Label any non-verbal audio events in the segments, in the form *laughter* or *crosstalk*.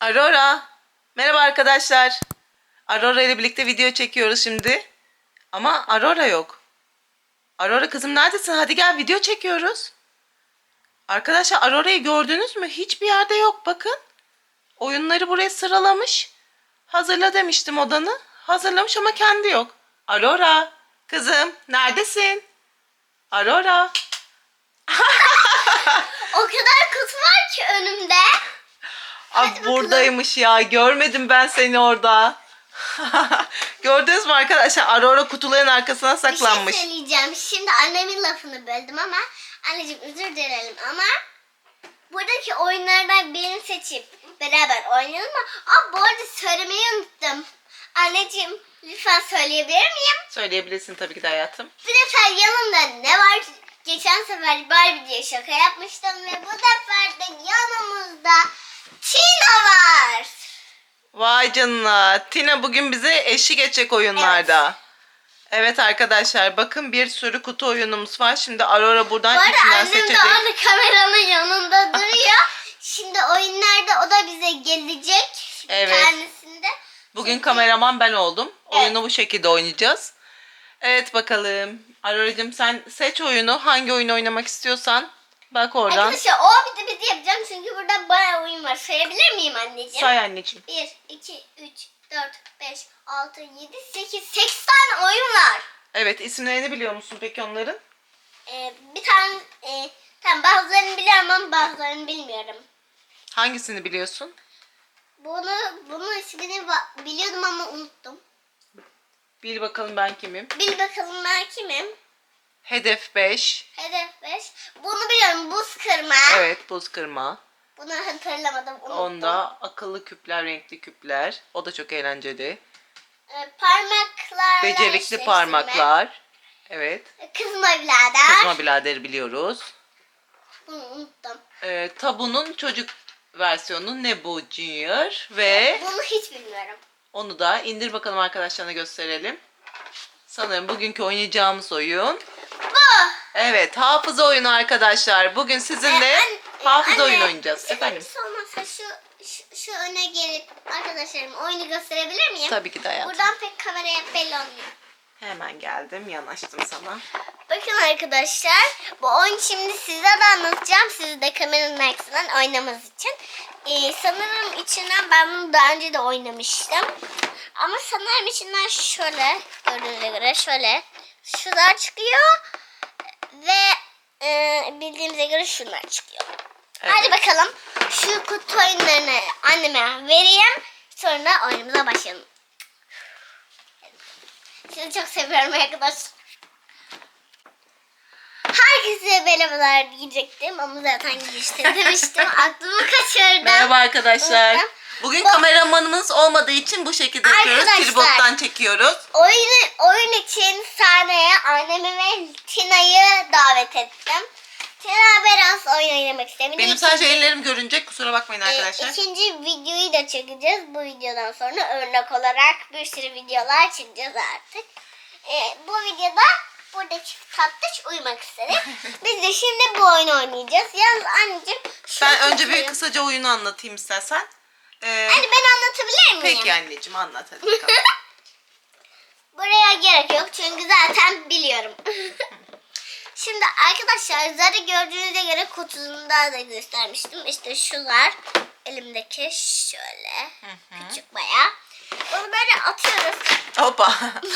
Aurora. Merhaba arkadaşlar. Aurora ile birlikte video çekiyoruz şimdi. Ama Aurora yok. Aurora kızım neredesin? Hadi gel video çekiyoruz. Arkadaşlar Aurora'yı gördünüz mü? Hiçbir yerde yok bakın. Oyunları buraya sıralamış. Hazırla demiştim odanı. Hazırlamış ama kendi yok. Aurora. Kızım neredesin? Aurora. *laughs* O kadar kutu var ki önümde. Ay buradaymış ya. Görmedim ben seni orada. *laughs* Gördünüz mü arkadaşlar? Aurora kutuların arkasına saklanmış. Bir şey söyleyeceğim. Şimdi annemin lafını böldüm ama anneciğim özür dilerim ama buradaki oyunlardan birini seçip beraber oynayalım mı? Aa bu arada söylemeyi unuttum. Anneciğim lütfen söyleyebilir miyim? Söyleyebilirsin tabii ki de hayatım. Bu sefer yanımda ne var? Geçen sefer Barbie diye şaka yapmıştım ve bu sefer de yanımızda Tina var. Vay canına. Tina bugün bize eşlik edecek oyunlarda. Evet. arkadaşlar bakın bir sürü kutu oyunumuz var. Şimdi Aurora buradan Bu arada içinden annem seçecek. de orada kameranın yanında *laughs* duruyor. Şimdi oyunlarda o da bize gelecek. Evet. Tanesinde. Bugün kameraman ben oldum. Oyunu bu şekilde oynayacağız. Evet bakalım. Aurora'cığım sen seç oyunu. Hangi oyunu oynamak istiyorsan. Bak oradan. Arkadaşlar o bir de biz yapacağım çünkü burada bayağı oyun var. Sayabilir miyim anneciğim? Say anneciğim. 1, 2, 3, 4, 5, 6, 7, 8, 8 tane oyun var. Evet isimlerini biliyor musun peki onların? Ee, bir tane, e, tamam bazılarını biliyorum ama bazılarını bilmiyorum. Hangisini biliyorsun? Bunu, bunun ismini biliyordum ama unuttum. Bil bakalım ben kimim. Bil bakalım ben kimim? Hedef 5. Hedef 5. Bunu biliyorum buz kırma. Evet buz kırma. Bunu hatırlamadım unuttum. Onda akıllı küpler, renkli küpler. O da çok eğlenceli. Ee, parmaklarla Becerikli parmaklar. Evet. Kızma birader. Kızma biraderi biliyoruz. Bunu unuttum. Ee, tabunun çocuk versiyonu Nebu Junior ve Bunu hiç bilmiyorum. onu da indir bakalım arkadaşlarına gösterelim. Sanırım bugünkü oynayacağımız oyun. Evet hafıza oyunu arkadaşlar. Bugün sizinle Ee, an- hafıza anne, oyunu oynayacağız. size Efendim? Olmazsa şu, şu, şu öne gelip arkadaşlarım oyunu gösterebilir miyim? Tabii ki de hayatım. Buradan pek kameraya belli olmuyor. Hemen geldim yanaştım sana. Bakın arkadaşlar bu oyun şimdi size de anlatacağım. Siz de kameranın arkasından oynamanız için. Ee, sanırım içinden ben bunu daha önce de oynamıştım. Ama sanırım içinden şöyle gördüğünüz göre şöyle şunlar çıkıyor. Ve e, bildiğimize göre şunlar çıkıyor. Evet. Hadi bakalım şu kutu oyunlarını anneme vereyim. Sonra oyunumuza başlayalım. Sizi çok seviyorum arkadaşlar. Herkese merhabalar diyecektim ama zaten girişte demiştim. *laughs* Aklımı kaçırdım. Merhaba arkadaşlar. Unuttum. Bugün Bu- kameramanımız olmadığı için bu şekilde yapıyoruz. Arkadaşlar. Tripod'dan çekiyoruz. Oyun, oyun için sahneye annemi ve Tina'yı davet ettim. Tina biraz oyun oynamak istemiyor. Benim sadece ellerim görünecek. Kusura bakmayın arkadaşlar. Ee, ikinci videoyu da çekeceğiz. Bu videodan sonra örnek olarak bir sürü videolar çekeceğiz artık. Ee, bu videoda buradaki tatlış uyumak istedi. *laughs* Biz de şimdi bu oyunu oynayacağız. Yalnız anneciğim Ben önce bir kısaca oyunu anlatayım istersen. Ee, Anne ben anlatabilir miyim? peki anneciğim anlat hadi bakalım. *laughs* Buraya gerek yok çünkü zaten biliyorum. *laughs* Şimdi arkadaşlar zaten gördüğünüze göre kutusunda da göstermiştim. İşte şular elimdeki şöyle küçük baya. Bunu böyle atıyoruz. Hoppa.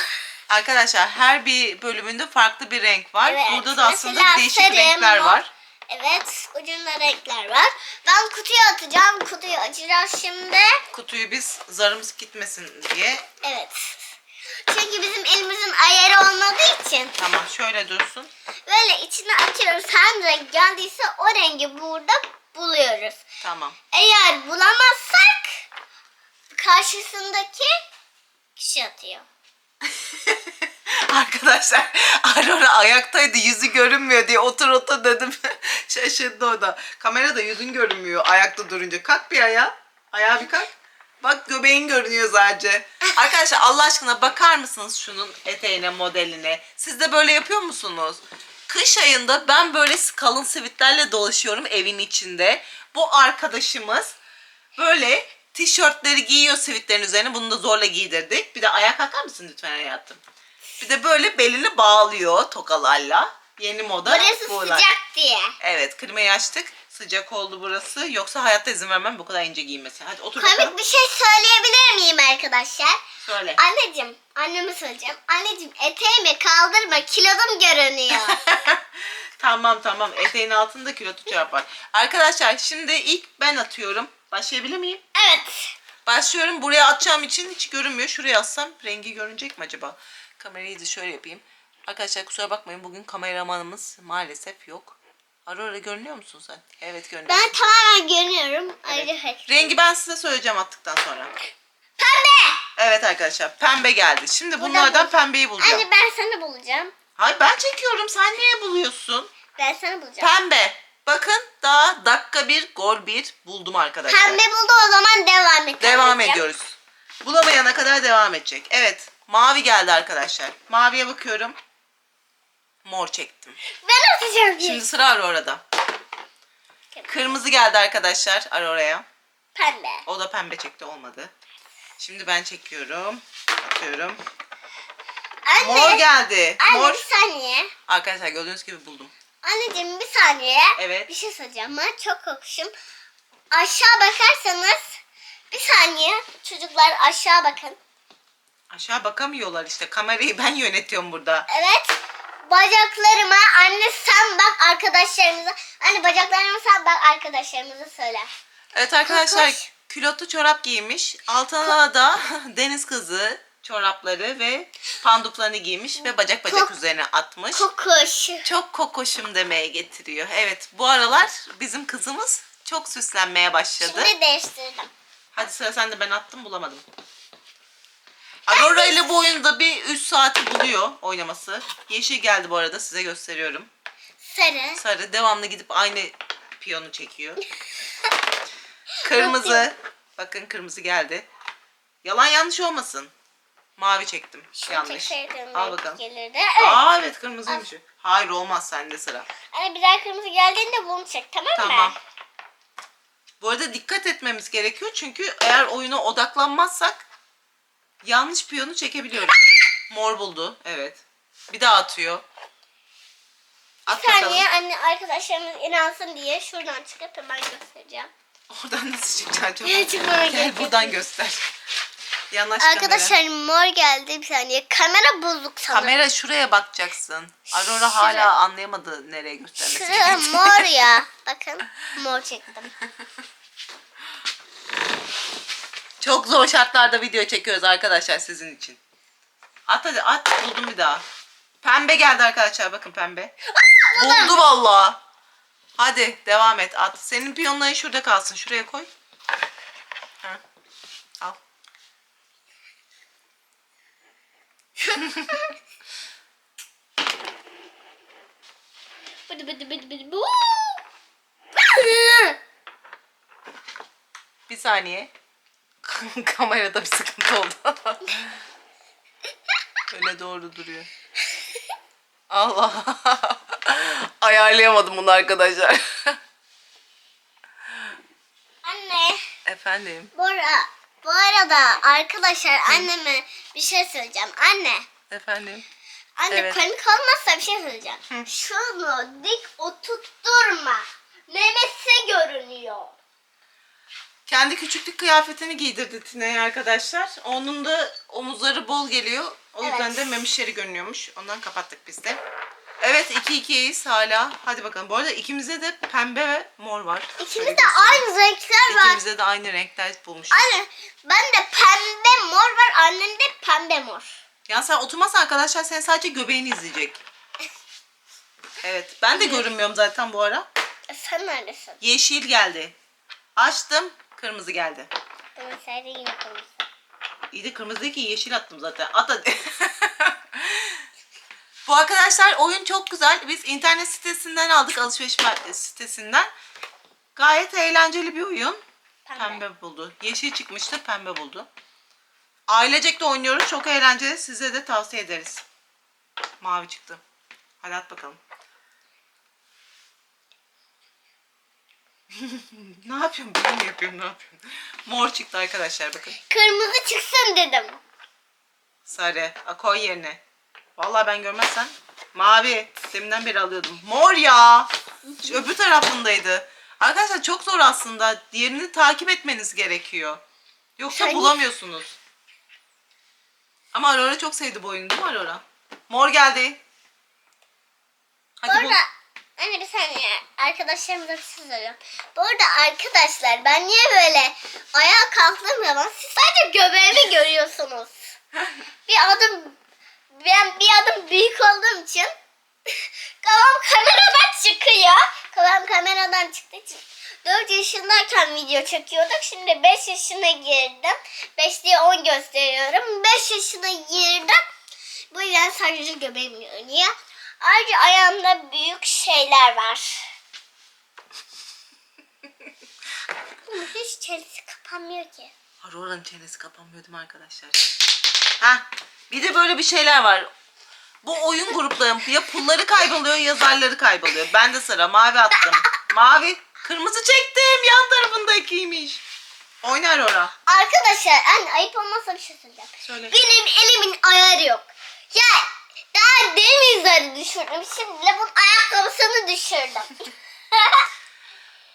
*laughs* Arkadaşlar her bir bölümünde farklı bir renk var. Evet, Burada da aslında mesela değişik sarı, renkler mor. var. Evet ucunda renkler var. Ben kutuyu atacağım. Kutuyu açacağız şimdi. Kutuyu biz zarımız gitmesin diye. Evet. Çünkü bizim elimizin ayarı olmadığı için Tamam şöyle dursun. böyle içine atıyoruz. Hangi renk geldiyse o rengi burada buluyoruz. Tamam. Eğer bulamazsak karşısındaki kişi atıyor. *laughs* Arkadaşlar *laughs* Aurora ayaktaydı yüzü görünmüyor diye otur otur dedim. *laughs* Şaşırdı o da. Kamerada yüzün görünmüyor ayakta durunca. Kalk bir ayağa. Ayağa bir kalk. Bak göbeğin görünüyor sadece. *laughs* Arkadaşlar Allah aşkına bakar mısınız şunun eteğine modeline? Siz de böyle yapıyor musunuz? Kış ayında ben böyle kalın sivitlerle dolaşıyorum evin içinde. Bu arkadaşımız böyle tişörtleri giyiyor sivitlerin üzerine. Bunu da zorla giydirdik. Bir de ayağa kalkar mısın lütfen hayatım? Bir de böyle belini bağlıyor tokalarla. Yeni moda. Burası buğular. sıcak diye. Evet klimayı açtık. Sıcak oldu burası. Yoksa hayatta izin vermem bu kadar ince giyinmesi. Hadi otur bakalım. Komik bir şey söyleyebilir miyim arkadaşlar? Söyle. Anneciğim, anneme söyleyeceğim. Anneciğim eteğimi kaldırma, kilodum görünüyor. *laughs* tamam tamam. Eteğin altında kilotu çorap var. Arkadaşlar şimdi ilk ben atıyorum. Başlayabilir miyim? evet. Başlıyorum. Buraya atacağım için hiç görünmüyor. Şuraya atsam rengi görünecek mi acaba? Kamerayı da şöyle yapayım. Arkadaşlar kusura bakmayın. Bugün kameramanımız maalesef yok. Aurora görünüyor musun sen? Evet görünüyor. Ben tamamen görüyorum. Ayrıca hayır. Rengi ben size söyleyeceğim attıktan sonra. Pembe! Evet arkadaşlar pembe geldi. Şimdi Burada bunlardan bu- pembeyi bulacağım. Anne ben sana bulacağım. Hayır ben çekiyorum. Sen niye buluyorsun? Ben sana bulacağım. Pembe. Bakın daha dakika bir gol bir buldum arkadaşlar. Pembe buldu o zaman devam et. Devam anneciğim. ediyoruz. Bulamayana kadar devam edecek. Evet. Mavi geldi arkadaşlar. Maviye bakıyorum. Mor çektim. Ben atacağım. Şimdi sıra Aurora'da. Kırmızı geldi arkadaşlar Aurora'ya. Pembe. O da pembe çekti olmadı. Şimdi ben çekiyorum. Atıyorum. Anne. Mor geldi. Anne Mor. bir saniye. Arkadaşlar gördüğünüz gibi buldum. Anneciğim bir saniye. Evet. Bir şey söyleyeceğim. Ben çok korkmuşum. Aşağı bakarsanız bir saniye çocuklar aşağı bakın. Aşağı bakamıyorlar işte. Kamerayı *laughs* ben yönetiyorum burada. Evet. Bacaklarıma anne sen bak arkadaşlarımıza. Anne bacaklarıma sen bak arkadaşlarımıza söyle. Evet arkadaşlar Kokoş. külotlu çorap giymiş. Altına da *laughs* deniz kızı çorapları ve panduflarını giymiş ve bacak bacak Kok- üzerine atmış. Kokuş. Çok kokoşum demeye getiriyor. Evet bu aralar bizim kızımız çok süslenmeye başladı. Şimdi değiştirdim. Hadi sıra sende ben attım bulamadım. Aurora ile bu oyunda bir 3 saati buluyor oynaması. Yeşil geldi bu arada size gösteriyorum. Sarı. Sarı devamlı gidip aynı piyonu çekiyor. *laughs* kırmızı. Bakın kırmızı geldi. Yalan yanlış olmasın. Mavi çektim. Şunu yanlış. çekseydim Al bakalım. Gelirdi. Evet. Aa evet kırmızıymış. Hayır olmaz sende sıra. Anne bir daha kırmızı geldiğinde bunu çek tamam mı? Tamam. Bu arada dikkat etmemiz gerekiyor çünkü eğer oyuna odaklanmazsak yanlış piyonu çekebiliyoruz. Mor buldu. Evet. Bir daha atıyor. At Bir bakalım. saniye anne arkadaşlarımız inansın diye şuradan çıkıp hemen göstereceğim. Oradan nasıl çıkacaksın? Çıkmama Gel gerek buradan yok. göster. Yanaş kamera. Arkadaşlar mor geldi bir saniye. Kamera bozuk sanırım. Kamera şuraya bakacaksın. Aurora Şuraya. hala anlayamadı nereye göstermesi Şuraya gerektiğini. mor ya. *laughs* Bakın mor çektim. *laughs* Çok zor şartlarda video çekiyoruz arkadaşlar sizin için. At hadi at buldum bir daha. Pembe geldi arkadaşlar bakın pembe. Buldu valla. Hadi devam et at. Senin piyonların şurada kalsın. Şuraya koy. Ha. Al. *laughs* Bıdı bıdı bıdı bıdı bu. Bir saniye. *laughs* Kamerada bir sıkıntı oldu. Öne doğru duruyor. Allah. Ayarlayamadım bunu arkadaşlar. Anne. Efendim. Bu, ara, bu arada arkadaşlar anneme bir şey söyleyeceğim. Anne. Efendim. Anne Evet. komik olmazsa bir şey söyleyeceğim. Şunu dik oturtturma. Memesi görünüyor. Kendi küçüklük kıyafetini giydirdi Tine'ye arkadaşlar. Onun da omuzları bol geliyor. O yüzden Evet. de memişleri görünüyormuş. Ondan kapattık biz de. Evet 2-2'yiz hala. Hadi bakalım. Bu arada ikimizde de pembe ve mor var. İkimizde göstereyim. aynı renkler var. İkimizde de aynı renkler bulmuşuz. Anne ben de pembe mor var. Annem de pembe mor. Ya sen oturmazsan arkadaşlar senin sadece göbeğini izleyecek. Evet. Ben de görünmüyorum zaten bu ara. E, Sen neredesin? Yeşil geldi. Açtım. Kırmızı geldi. Sadece yine kırmızı. İyi de kırmızı değil ki yeşil attım zaten. At hadi. *laughs* Bu arkadaşlar oyun çok güzel. Biz internet sitesinden aldık alışveriş mer- sitesinden. Gayet eğlenceli bir oyun. Pembe. Pembe buldu. Yeşil çıkmıştı pembe buldu. Ailecek de oynuyoruz. Çok eğlenceli. Size de tavsiye ederiz. Mavi çıktı. Hadi at bakalım. Ne yapıyorum? Ben mi yapıyorum? Ne yapıyorum? Mor çıktı arkadaşlar bakın. Kırmızı çıksın dedim. Sarı. A, koy yerine. Vallahi ben görmezsen. Mavi. Deminden beri alıyordum. Mor ya. Şu öbür tarafındaydı. Arkadaşlar çok zor aslında. Diğerini takip etmeniz gerekiyor. Yoksa Sen- bulamıyorsunuz. Ama Aurora çok sevdi bu oyunu değil mi Aurora? Mor geldi. Hadi bul. Anne bir saniye arkadaşlarımıza bir şey söyleyeceğim. Bu arada arkadaşlar ben niye böyle ayağa kalktığım zaman siz sadece göbeğimi görüyorsunuz. *laughs* bir adım ben bir adım büyük olduğum için *laughs* kafam kameradan çıkıyor. Kafam kameradan çıktığı için 4 yaşındayken video çekiyorduk. Şimdi 5 yaşına girdim. 5 diye 10 gösteriyorum. 5 yaşına girdim. Bu yüzden sadece göbeğim görünüyor. Ayrıca ayağımda büyük şeyler var. *laughs* Ama hiç çenesi kapanmıyor ki. Aurora'nın çenesi kapanmıyor değil mi arkadaşlar? Ha, bir de böyle bir şeyler var. Bu oyun gruplarının ya pulları kayboluyor ya zarları kayboluyor. Ben de sıra mavi attım. *laughs* Mavi. Kırmızı çektim. Yan tarafındakiymiş. Oyna Aurora. Arkadaşlar anne ayıp olmazsa bir şey söyleyeceğim. Söyle. Benim elimin ayarı yok. Ya zarı düşürdüm. Şimdi de bunun ayakkabısını düşürdüm. *laughs*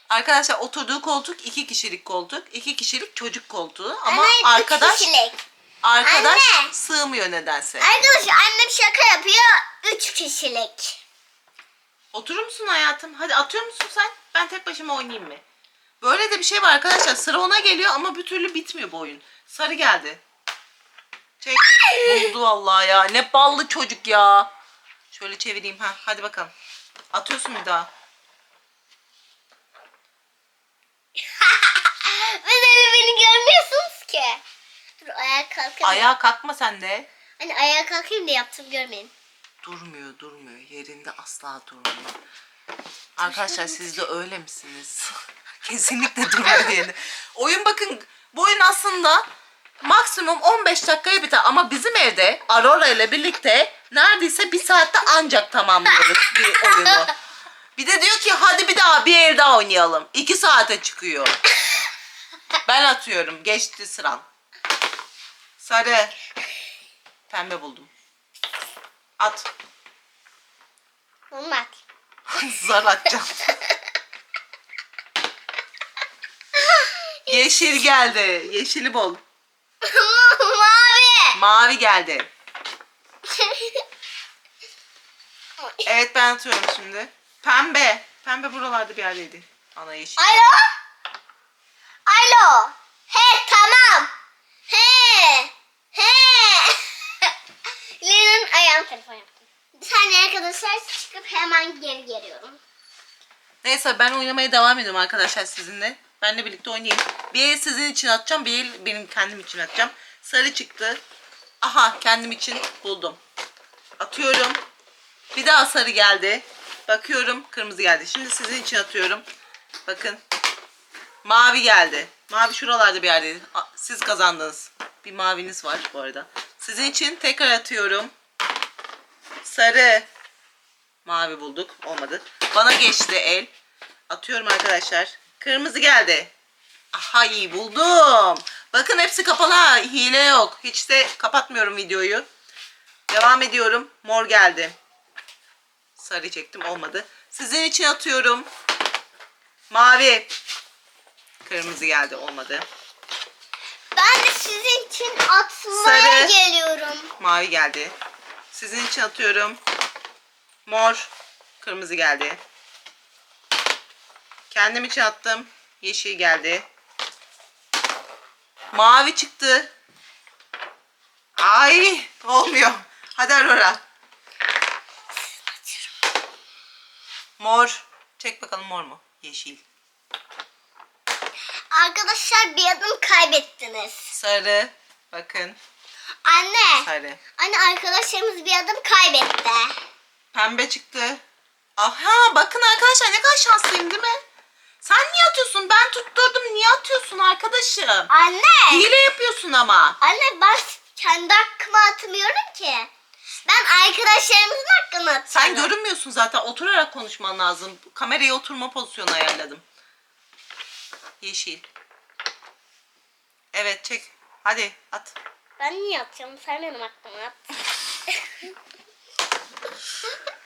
Arkadaşlar oturduğu koltuk iki kişilik koltuk. iki kişilik çocuk koltuğu. Ama üç arkadaş kişilik. arkadaş Anne. sığmıyor nedense. Arkadaşlar annem şaka yapıyor. Üç kişilik. Oturur musun hayatım? Hadi atıyor musun sen? Ben tek başıma oynayayım mı? Böyle de bir şey var arkadaşlar. Sıra ona geliyor ama bir türlü bitmiyor bu oyun. Sarı geldi. Çek. Buldu vallahi ya. Ne ballı çocuk ya. Şöyle çevireyim. ha. Hadi bakalım. Atıyorsun bir daha. *laughs* Siz öyle beni görmüyorsunuz ki. Dur ayağa kalkayım. Ayağa kalkma sen de. Hani ayağa kalkayım da yaptım görmeyin. Durmuyor durmuyor. Yerinde asla durmuyor. Arkadaşlar siz de öyle misiniz? *laughs* Kesinlikle durmuyor yerinde. Oyun bakın bu oyun aslında maksimum 15 dakikaya biter ama bizim evde Aurora ile birlikte neredeyse bir saatte ancak tamamlıyoruz bir oyunu. Bir de diyor ki hadi bir daha bir ev daha oynayalım. 2 saate çıkıyor. Ben atıyorum. Geçti sıran. Sarı. Pembe buldum. At. Olmaz. *laughs* Zar atacağım. *laughs* Yeşil geldi. Yeşili bol. Mavi. Mavi geldi. *laughs* Evet ben atıyorum şimdi. Pembe. Pembe buralarda bir yerdeydi. Ana yeşil. Alo. Alo. He tamam. He. He. *laughs* Lena'nın ayağını telefon yaptım. Bir saniye arkadaşlar çıkıp hemen geri geliyorum. Neyse ben oynamaya devam ediyorum arkadaşlar sizinle. Benle birlikte oynayayım. Bir el sizin için atacağım. Bir el benim kendim için atacağım. Sarı çıktı. Aha kendim için buldum. Atıyorum. Bir daha sarı geldi. Bakıyorum kırmızı geldi. Şimdi sizin için atıyorum. Bakın. Mavi geldi. Mavi şuralarda bir yerdeydi. Siz kazandınız. Bir maviniz var bu arada. Sizin için tekrar atıyorum. Sarı. Mavi bulduk. Olmadı. Bana geçti el. Atıyorum arkadaşlar. Kırmızı geldi. Aha iyi buldum. Bakın hepsi kapalı ha. Hile yok. Hiç de kapatmıyorum videoyu. Devam ediyorum. Mor geldi. Sarı çektim. Olmadı. Sizin için atıyorum. Mavi. Kırmızı geldi. Olmadı. Ben de sizin için atmaya Sarı. geliyorum. Mavi geldi. Sizin için atıyorum. Mor. Kırmızı geldi. Kendim için attım. Yeşil geldi. Mavi çıktı. Ay olmuyor. Hadi Aurora. Mor. Çek bakalım mor mu? Yeşil. Arkadaşlar bir adım kaybettiniz. Sarı. Bakın. Anne. Sarı. Anne arkadaşlarımız bir adım kaybetti. Pembe çıktı. Aha bakın arkadaşlar ne kadar şanslıyım değil mi? Sen niye atıyorsun? Ben tutturdum. Niye atıyorsun arkadaşım? Anne. Hile yapıyorsun ama. Anne ben kendi hakkımı atmıyorum ki. Ben arkadaşlarımızın hakkını atıyorum. Sen görünmüyorsun zaten. Oturarak konuşman lazım. Kameraya oturma pozisyonu ayarladım. Yeşil. Evet çek. Hadi at. Ben niye atıyorum? Sen benim aklıma at. *laughs*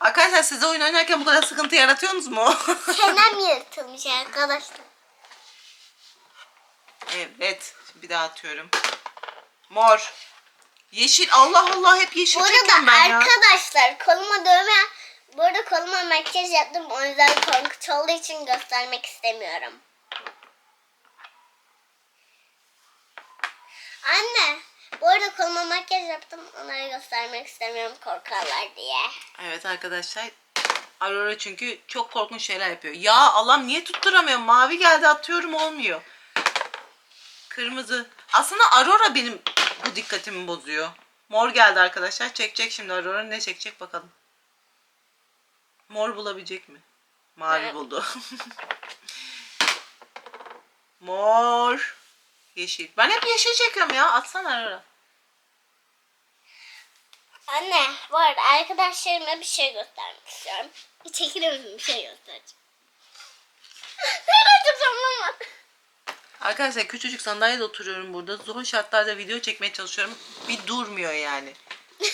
Arkadaşlar size oyun oynarken bu kadar sıkıntı yaratıyorsunuz mu? *laughs* Çenem yırtılmış arkadaşlar. evet. Şimdi bir daha atıyorum. Mor. Yeşil. Allah Allah hep yeşil Bu çekiyorum arada ben ya. arkadaşlar koluma dövme bu arada koluma makyaj yaptım o yüzden korkunç olduğu için göstermek istemiyorum. Anne bu arada koluma makyaj yaptım onları göstermek istemiyorum korkarlar diye. Evet arkadaşlar. Aurora çünkü çok korkunç şeyler yapıyor. Ya Allah'ım niye tutturamıyorum? Mavi geldi atıyorum olmuyor. Kırmızı. Aslında Aurora benim bu dikkatimi bozuyor. Mor geldi arkadaşlar. Çekecek şimdi Aurora. Ne çekecek bakalım. Mor bulabilecek mi? Mavi Evet. buldu. *laughs* Mor. Yeşil. Ben hep yeşil çekiyorum ya. Atsana Aurora. Anne bu arada arkadaşlarıma bir şey göstermek istiyorum. Misin bir şey göstereceğim. *laughs* Sen açıklamam. Arkadaşlar küçücük sandalyede oturuyorum burada. Zor şartlarda video çekmeye çalışıyorum. Bir durmuyor yani. *laughs*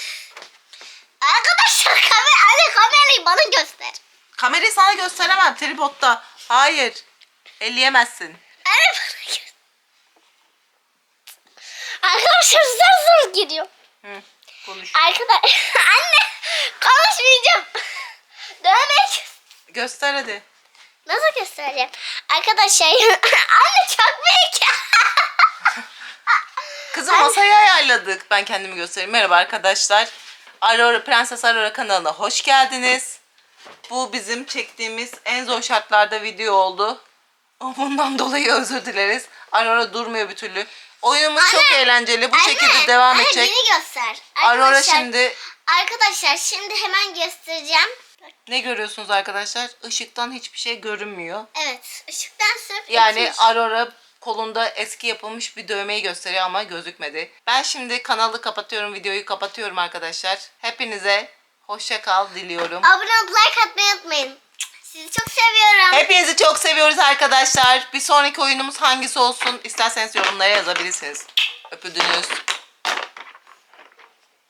Arkadaşlar kamera, anne kamerayı bana göster. Kamerayı sana gösteremem tripodta. Hayır. Elleyemezsin. Anne bana göster. Arkadaşlar giriyor. Hı, konuş. Arkadaş *laughs* anne konuşmayacağım. *laughs* Dövmek Göster hadi. nasıl göstereceğim? Arkadaşlar *laughs* anne çok büyük. Kızım masayı ayarladık. Ben kendimi göstereyim. Merhaba arkadaşlar. Aurora Prenses Aurora kanalına hoş geldiniz. Bu bizim çektiğimiz en zor şartlarda video oldu. Bundan dolayı özür dileriz. Aurora durmuyor bir türlü. Oyunumuz çok Anne, eğlenceli. Bu Anne, şekilde devam anne, edecek. beni göster. Aurora Arkadaşlar- şimdi Arkadaşlar şimdi hemen göstereceğim. ne görüyorsunuz arkadaşlar? Işıktan hiçbir şey görünmüyor. Evet ışıktan sırf Yani iki- Aurora kolunda eski yapılmış bir dövmeyi gösteriyor ama gözükmedi. Ben şimdi kanalı kapatıyorum, videoyu kapatıyorum arkadaşlar. Hepinize hoşça kal diliyorum. Abone olup like atmayı unutmayın. Sizi çok seviyorum. Hepinizi çok seviyoruz arkadaşlar. Bir sonraki oyunumuz hangisi olsun? İsterseniz yorumlara yazabilirsiniz. Öpüldünüz.